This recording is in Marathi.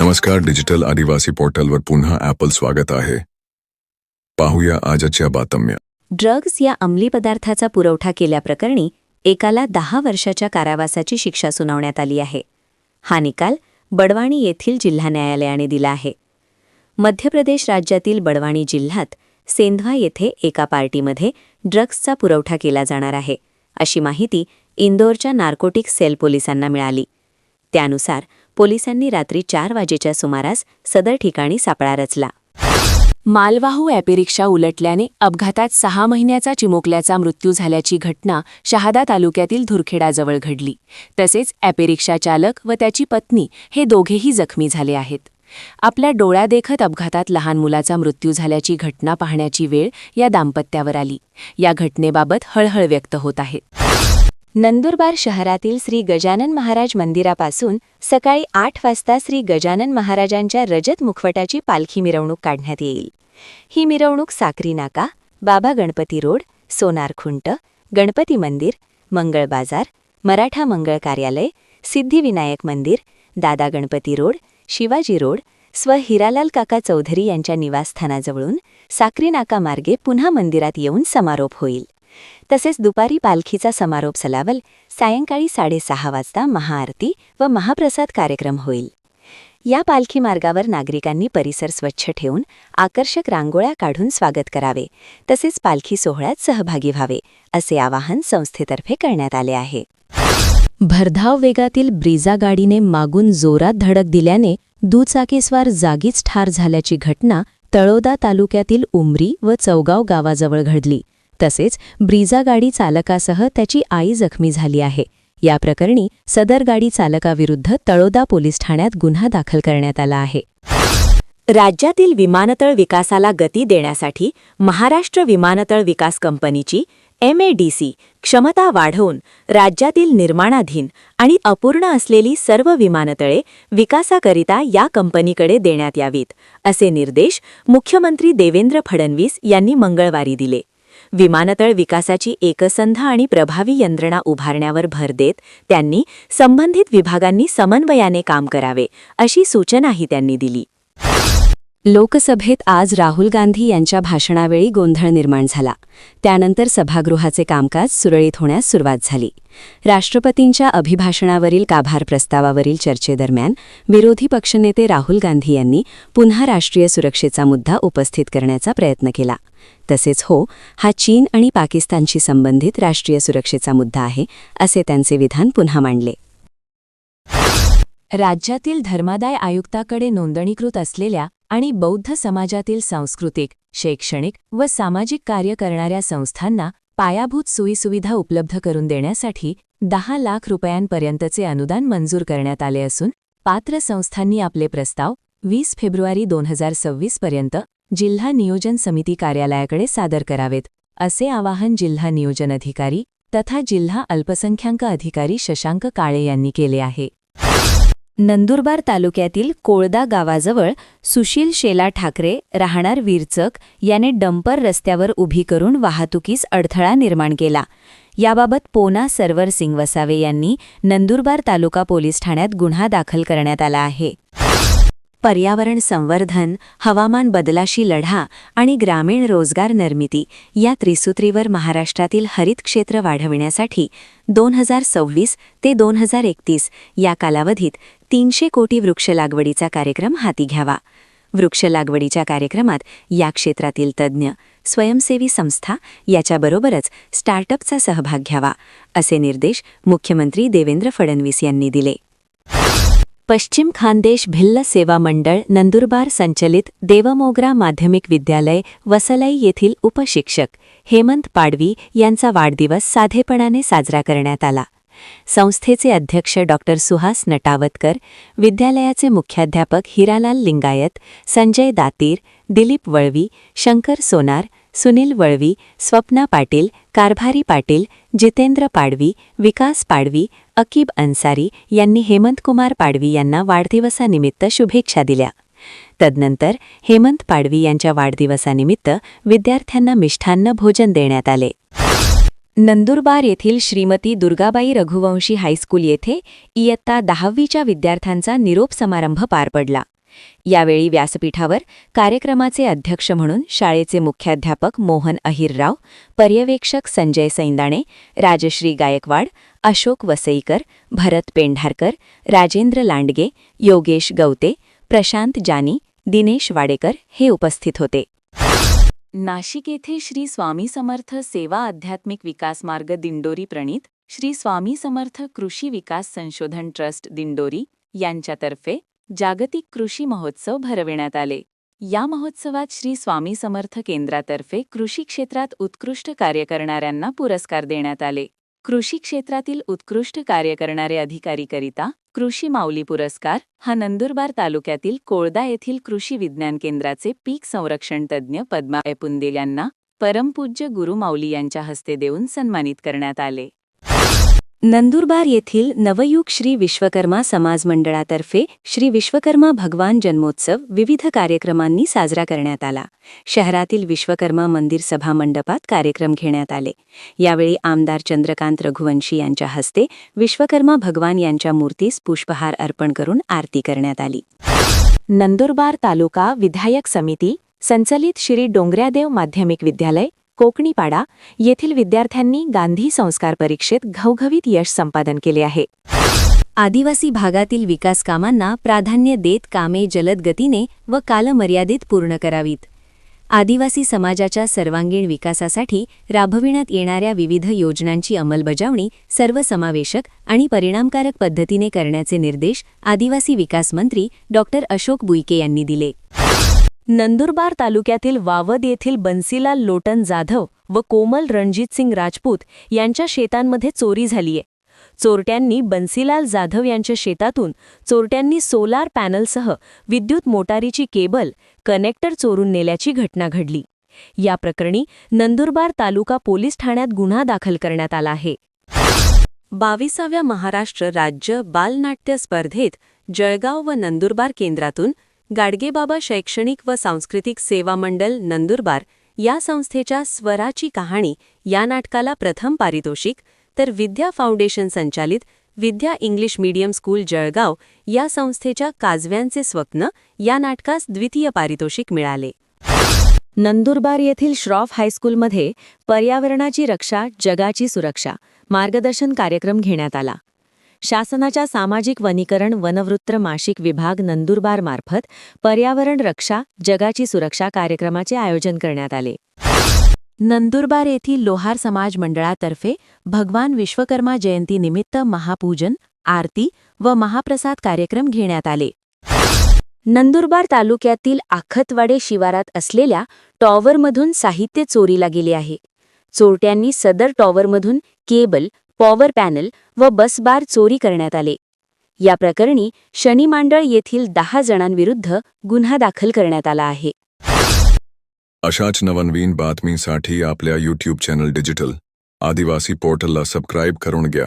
नमस्कार डिजिटल आदिवासी पोर्टलवर पुन्हा ॲपल स्वागत आहे. पाहूया आजच्या बातम्या. ड्रग्ज या अंमली पदार्थाचा पुरवठा केल्याप्रकरणी एकाला दहा वर्षाच्या कारावासाची शिक्षा सुनावण्यात आली आहे. हा निकाल बडवाणी येथील जिल्हा न्यायालयाने दिला आहे. मध्य प्रदेश राज्यातील बडवाणी जिल्ह्यात सेंधवा येथे एका पार्टीमध्ये ड्रग्जचा पुरवठा केला जाणार आहे अशी माहिती इंदोरच्या नार्कोटिक सेल पोलिसांना मिळाली. त्यानुसार पोलिसांनी रात्री चार वाजेच्या सुमारास सदर ठिकाणी सापळा रचला. मालवाहू ॲपेरिक्षा उलटल्याने अपघातात सहा महिन्याचा चिमुकल्याचा मृत्यू झाल्याची घटना शहादा तालुक्यातील धुरखेडाजवळ घडली. तसेच ॲपेरिक्षा चालक व त्याची पत्नी हे दोघेही जखमी झाले आहेत. आपल्या डोळ्यादेखत अपघातात लहान मुलाचा मृत्यू झाल्याची घटना पाहण्याची वेळ या दाम्पत्यावर आली. या घटनेबाबत हळहळ व्यक्त होत आहे. नंदुरबार शहरातील श्री गजानन महाराज मंदिरापासून सकाळी आठ वाजता श्री गजानन महाराजांच्या रजत मुखवटाची पालखी मिरवणूक काढण्यात येईल. ही मिरवणूक साक्री नाका बाबा गणपती रोड सोनारखुंट गणपती मंदिर मंगळ बाजार मराठा मंगळ कार्यालय सिद्धिविनायक मंदिर दादा गणपती रोड शिवाजी रोड स्व हिरालाल काका चौधरी यांच्या निवासस्थानाजवळून साक्री नाका मार्गे पुन्हा मंदिरात येऊन समारोप होईल. तसेच दुपारी पालखीचा समारोप सलावल सायंकाळी साडेसहा वाजता महाआरती व महाप्रसाद कार्यक्रम होईल. या पालखी मार्गावर नागरिकांनी परिसर स्वच्छ ठेवून आकर्षक रांगोळ्या काढून स्वागत करावे तसेच पालखी सोहळ्यात सहभागी व्हावे असे आवाहन संस्थेतर्फे करण्यात आले आहे. भरधाव वेगातील ब्रिजा गाडीने मागून जोरात धडक दिल्याने दुचाकीस्वार जागीच ठार झाल्याची घटना तळोदा तालुक्यातील उमरी व चौगाव गावाजवळ घडली. तसेच ब्रिजा गाडी चालकासह त्याची आई जखमी झाली आहे. या प्रकरणी सदर गाडी चालकाविरुद्ध तळोदा पोलीस ठाण्यात गुन्हा दाखल करण्यात आला आहे. राज्यातील विमानतळ विकासाला गती देण्यासाठी महाराष्ट्र विमानतळ विकास कंपनीची एमएडीसी क्षमता वाढवून राज्यातील निर्माणाधीन आणि अपूर्ण असलेली सर्व विमानतळे विकासाकरिता या कंपनीकडे देण्यात यावीत असे निर्देश मुख्यमंत्री देवेंद्र फडणवीस यांनी मंगळवारी दिले. विमानतळ विकासाची एकसंध आणि प्रभावी यंत्रणा उभारण्यावर भर देत त्यांनी संबंधित विभागांनी समन्वयाने काम करावे अशी सूचनाही त्यांनी दिली. लोकसभेत आज राहुल गांधी यांच्या भाषणावेळी गोंधळ निर्माण झाला. त्यानंतर सभागृहाचे कामकाज सुरळीत होण्यास सुरुवात झाली. राष्ट्रपतींच्या अभिभाषणावरील काभार प्रस्तावावरील चर्चेदरम्यान विरोधी पक्षनेते राहुल गांधी यांनी पुन्हा राष्ट्रीय सुरक्षेचा मुद्दा उपस्थित करण्याचा प्रयत्न केला. तसेच हो हा चीन आणि पाकिस्तानशी संबंधित राष्ट्रीय सुरक्षेचा मुद्दा आहे असे त्यांचे विधान पुन्हा मांडले. राज्यातील धर्मादाय आयुक्ताकडे नोंदणीकृत असलेल्या आणि बौद्ध समाजातील सांस्कृतिक शैक्षणिक व सामाजिक कार्य करणाऱ्या संस्थांना पायाभूत सोयीसुविधा उपलब्ध करून देण्यासाठी दहा लाख रुपयांपर्यंतचे अनुदान मंजूर करण्यात आले असून पात्र संस्थांनी आपले प्रस्ताव वीस फेब्रुवारी दोन हजार सव्वीस पर्यंत जिल्हा नियोजन समिती कार्यालयाकडे सादर करावेत असे आवाहन जिल्हा नियोजन अधिकारी तथा जिल्हा अल्पसंख्याक अधिकारी शशांक काळे यांनी केले आहे. नंदुरबार तालुक्यातील कोळदा गावाजवळ सुशील शेला ठाकरे राहणार वीरचक याने डंपर रस्त्यावर उभी करून वाहतुकीस अडथळा निर्माण केला. याबाबत पोना सर्वर सिंग वसावे यांनी नंदुरबार तालुका पोलीस ठाण्यात गुन्हा दाखल करण्यात आला आहे. पर्यावरण संवर्धन हवामान बदलाशी लढा आणि ग्रामीण रोजगार निर्मिती या त्रिसूत्रीवर महाराष्ट्रातील हरित क्षेत्र वाढविण्यासाठी दोन हजार सव्वीस ते दोन हजार एकतीस या कालावधीत तीनशे कोटी वृक्ष लागवडीचा कार्यक्रम हाती घ्यावा. वृक्ष लागवडीच्या कार्यक्रमात या क्षेत्रातील तज्ज्ञ स्वयंसेवी संस्था याच्याबरोबरच स्टार्टअपचा सहभाग घ्यावा असे निर्देश मुख्यमंत्री देवेंद्र फडणवीस यांनी दिले. पश्चिम खानदेश भिल्ल सेवा मंडळ नंदुरबार संचलित देवमोगरा माध्यमिक विद्यालय वसलई येथील उपशिक्षक हेमंत पाडवी यांचा वाढदिवस साधेपणाने साजरा करण्यात आला. संस्थेचे अध्यक्ष डॉ. सुहास नटावतकर विद्यालयाचे मुख्याध्यापक हिरालाल लिंगायत संजय दातीर दिलीप वळवी शंकर सोनार सुनील वळवी स्वप्ना पाटील कारभारी पाटील जितेंद्र पाडवी विकास पाडवी अकीब अन्सारी यांनी हेमंतकुमार पाडवी यांना वाढदिवसानिमित्त शुभेच्छा दिल्या. तदनंतर हेमंत पाडवी यांच्या वाढदिवसानिमित्त विद्यार्थ्यांना मिष्ठान्न भोजन देण्यात आले. नंदुरबार येथील श्रीमती दुर्गाबाई रघुवंशी हायस्कूल येथे इयत्ता दहावीच्या विद्यार्थ्यांचा निरोप समारंभ पार पडला. यावेळी व्यासपीठावर कार्यक्रमाचे अध्यक्ष म्हणून शाळेचे मुख्याध्यापक मोहन अहिरराव पर्यवेक्षक संजय सैंदाणे राजश्री गायकवाड अशोक वसईकर भरत पेंढारकर राजेंद्र लांडगे योगेश गवते प्रशांत जानी दिनेश वाडेकर हे उपस्थित होते. नाशिक येथे श्री स्वामी समर्थ सेवा आध्यात्मिक विकास मार्ग दिंडोरी प्रणीत श्री स्वामी समर्थ कृषी विकास संशोधन ट्रस्ट दिंडोरी यांच्यातर्फे जागतिक कृषी महोत्सव भरविण्यात आले. या महोत्सवात श्री स्वामी समर्थ केंद्रातर्फे कृषी क्षेत्रात उत्कृष्ट कार्य करणाऱ्यांना पुरस्कार देण्यात आले. कृषी क्षेत्रातील उत्कृष्ट कार्य करणारे अधिकारीकरिता कृषी माऊली पुरस्कार हा नंदुरबार तालुक्यातील कोळदा येथील कृषी विज्ञान केंद्राचे पीक संरक्षण तज्ज्ञ पद्मा एपुंदे यांना परमपूज्य गुरु माऊली यांच्या हस्ते देऊन सन्मानित करण्यात आले. नंदुरबार येथील नवयुग श्री विश्वकर्मा समाज मंडळातर्फे श्री विश्वकर्मा भगवान जन्मोत्सव विविध कार्यक्रमांनी साजरा करण्यात आला. शहरातील विश्वकर्मा मंदिर सभा मंडपात कार्यक्रम घेण्यात आले. यावेळी आमदार चंद्रकांत रघुवंशी यांच्या हस्ते विश्वकर्मा भगवान यांच्या मूर्तीस पुष्पहार अर्पण करून आरती करण्यात आली. नंदुरबार तालुका विधायक समिती संचलित श्री डोंगऱ्यादेव माध्यमिक विद्यालय कोकणीपाडा येथील विद्यार्थ्यांनी गांधी संस्कार परीक्षेत घवघवीत यश संपादन केले आहे. आदिवासी भागातील विकास कामांना प्राधान्य देत कामे जलद गतीने व कालमर्यादित पूर्ण करावीत. आदिवासी समाजाच्या सर्वांगीण विकासासाठी राबविण्यात येणाऱ्या विविध योजनांची अंमलबजावणी सर्वसमावेशक आणि परिणामकारक पद्धतीने करण्याचे निर्देश आदिवासी विकास मंत्री डॉ अशोक बुईके यांनी दिले. नंदुरबार तालुक्यातील वावद येथील बन्सीलाल लोटन जाधव व कोमल रणजित सिंग राजपूत यांच्या शेतांमध्ये चोरी झालीये चोरट्यांनी बन्सीलाल जाधव यांच्या शेतातून चोरट्यांनी सोलार पॅनलसह विद्युत मोटारीची केबल कनेक्टर चोरून नेल्याची घटना घडली. या प्रकरणी नंदुरबार तालुका पोलीस ठाण्यात गुन्हा दाखल करण्यात आला आहे. बावीसाव्या महाराष्ट्र राज्य बालनाट्य स्पर्धेत जळगाव व नंदुरबार केंद्रातून गाडगेबाबा शैक्षणिक व सांस्कृतिक सेवा मंडल नंदुरबार या संस्थेच्या स्वराची कहाणी या नाटकाला प्रथम पारितोषिक तर विद्या फाउंडेशन संचालित Vidya English medium school Jalgaon या संस्थेच्या काजव्यांचे स्वप्न या नाटकास द्वितीय पारितोषिक मिळाले. नंदुरबार येथील श्रॉफ हायस्कूलमध्ये पर्यावरणाची रक्षा जगाची सुरक्षा मार्गदर्शन कार्यक्रम घेण्यात आला. शासनाच्या सामाजिक वनीकरण वनवृत्त मासिक विभाग नंदुरबार मार्फत पर्यावरण रक्षा जगाची सुरक्षा कार्यक्रमाचे आयोजन करण्यात आले. नंदुरबार येथील लोहार समाज मंडळातर्फे भगवान विश्वकर्मा जयंतीनिमित्त महापूजन आरती व महाप्रसाद कार्यक्रम घेण्यात आले. नंदुरबार तालुक्यातील आखतवाडे शिवारात असलेल्या टॉवरमधून साहित्य चोरीला गेले आहे. चोरट्यांनी सदर टॉवरमधून केबल पॉवर पॅनल व बसबार चोरी करण्यात आले. या प्रकरणी शनिमांडळ येथील दहा जणांविरुद्ध गुन्हा दाखल करण्यात आला आहे. अशाच नवनवीन बातमीसाठी आपल्या यूट्यूब चॅनल डिजिटल आदिवासी पोर्टलला सबस्क्राईब करून घ्या.